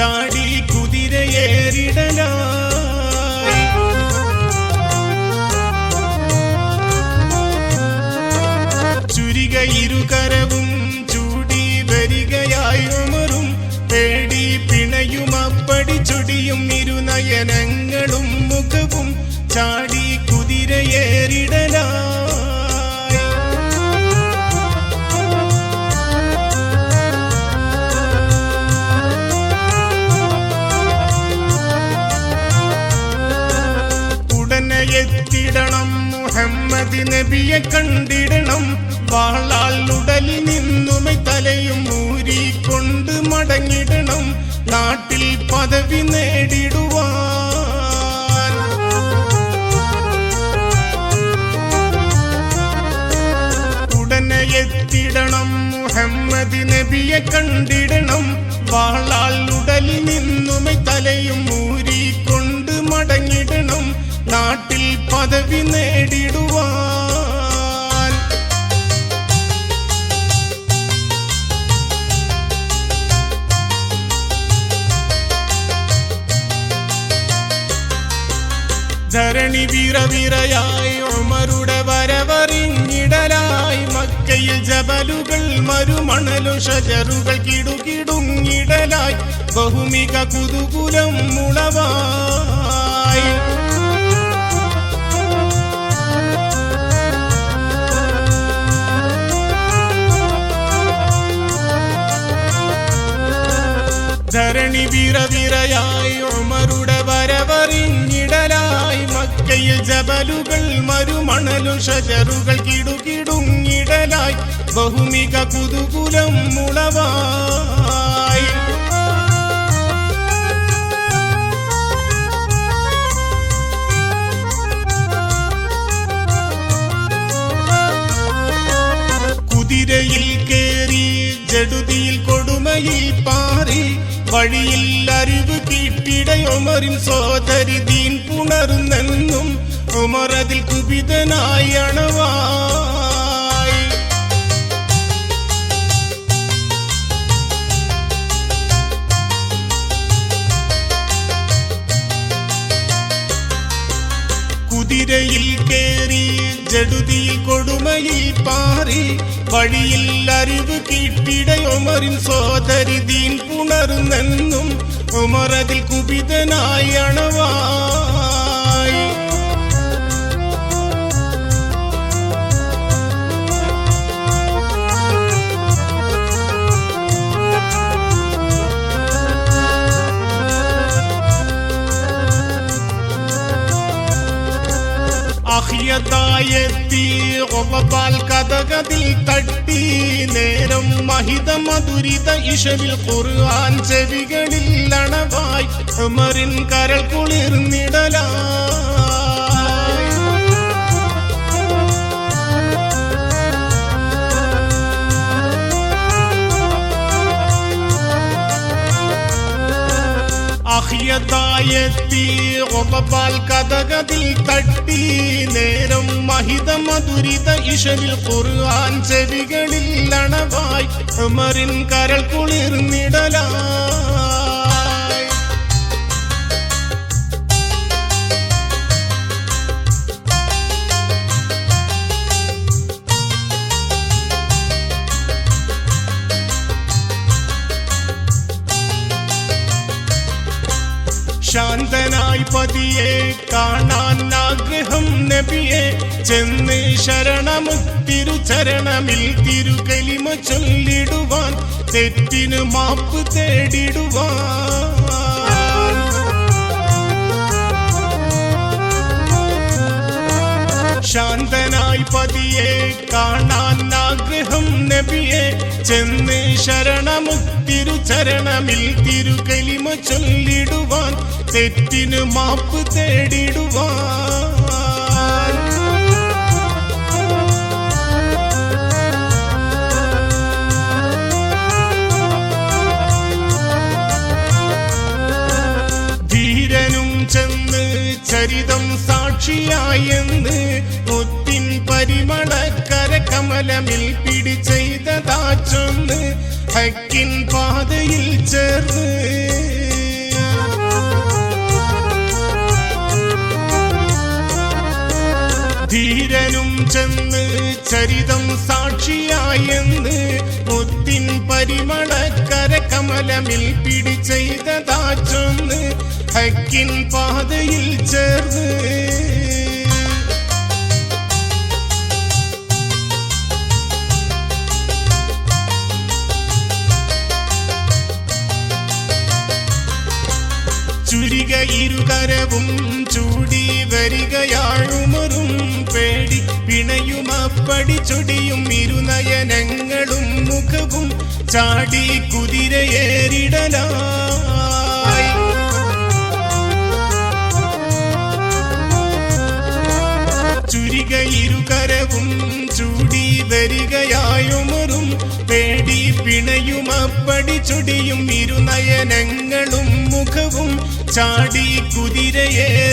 ചാടി കുതിരയേറിടല. ചുരിക ഇരുകരവും ചൂടി വരികയായി ഉമറും പേടി പിണയും അപ്പടി ചൊടിയും ഇരുനയനങ്ങളും മുഖവും ചാടി കുതിരയേറിടലായി കണ്ടിടണം. വാളാൽ ഉടലിൽ നിന്നുമേ തലയും ഊരിക്കൊണ്ട് മടങ്ങിടണം. നാട്ടിൽ പദവി നേടിടുവാൻ. ഉടനെ എത്തിടണം. മുഹമ്മദ് നബിയെ കണ്ടിടണം. വാളാൽ ഉടലിൽ നിന്നുമേ തലയും ഊരിക്കൊണ്ട് മടങ്ങിടണം. നാട്ടിൽ പദവി നേടിടുവാൻ. ധരണി വിറവിറയായി ഒമരുടെ വരവറിഞ്ഞിടലായി. മക്കയിൽ ജബലുകൾ മരുമണലു ഷജറുകൾ കിടുകിടുങ്ങിടലായി. ബഹുമിക കുതുകുലം മുളവായി. ധരണി വിറവിറയായി ഉമരുടെ ജബലുകൾ മരുമണലു ഷജറുകൾ കിടുകിടുങ്ങിടലായി. ബഹുമിക കുതുകുലം മുളവായി കുതിരയിൽ കേറി ജടുതിയിൽ കൊടുമയിൽ പാറി. വഴിയിൽ അറിവ് കിട്ടിടയൊമറിൻ സോദരി ദീൻ പുണർന്നെന്നും ഉമറതിൽ കുപിതനായി അണവായി. കുതിരയിൽ കേറി ജടുതിയിൽ കൊടുമയിൽ പാറി വഴിയിൽ അറിവ് കിട്ടിടയൊമറിൻ സോദരി ദീൻ പുണർന്നെന്നും ഉമറതിൽ കുപിതനായി അണവായി. അഹിയതായെത്തി ഒപ്പാൽ കഥകതിൽ തട്ടി നേരം മഹിത മധുരിത ഇഷവിൽ ഖുർആൻ ചെവികളിൽ അണവായി. ഉമറിൻ കരൾ കുളിർന്നിടലായി അഹിയതായെത്തി ഒപ്പാൽ കഥകതിൽ തട്ടി നേരം മഹിത മധുരിത ഇഷവിൽ ഖുർആൻ ചെവികളിൽ അണവായി. അമറിൻ കരൾ കുളിർന്നിടലായി ശാന്തനായി പതിയെ കാണാൻ ആഗ്രഹം നബിയെ. ചെന്ന് ശരണമുത്തിരു ചരണമിൽ തിരുകലിമ ചൊല്ലിടുവാൻ. തെറ്റിനു മാപ്പ് തേടിടുവാൻ. ശാന്തനായി പതിയെ കാണാൻ ആഗ്രഹം നബിയെ. ചെന്ന് ശരണമുത്തിരു ചരണമിൽ തിരുകലിമ ചൊല്ലിടുവാൻ തെറ്റിനു മാപ്പ് തേടിടുവാൻ. ചരിതം സാക്ഷിയായെന്ന് ഒത്തിൻ പരിമളക്കര കമലമിൽ പിടി ചെയ്തതാ ഹക്കിൻ പാതയിൽ ചേർന്ന്. ധീരനും ചെന്ന് ചരിതം സാക്ഷിയായെന്ന് മുത്തിൻ പരിമളക്കര കമലമിൽ പിടിച്ചെയ്തതാ ചൊന്ന് ഹക്കിൻ പാതയിൽ ചേർന്ന്. ചുരിക ഇരുകരവും ചൂടി വരികയാഴുമറും പേടി. പിണയുമപ്പടി ചൊടിയും ഇരുനയനങ്ങളും മുഖവും ചാടി കുതിരയേറിടലായി. ചുരികയിരുകരവും ചൂടി വരികയായുമറും പേടി പിണയും അപ്പടി ചുടിയും ഇരുനയനങ്ങളും മുഖവും ചാടി കുതിരയേറിടലായി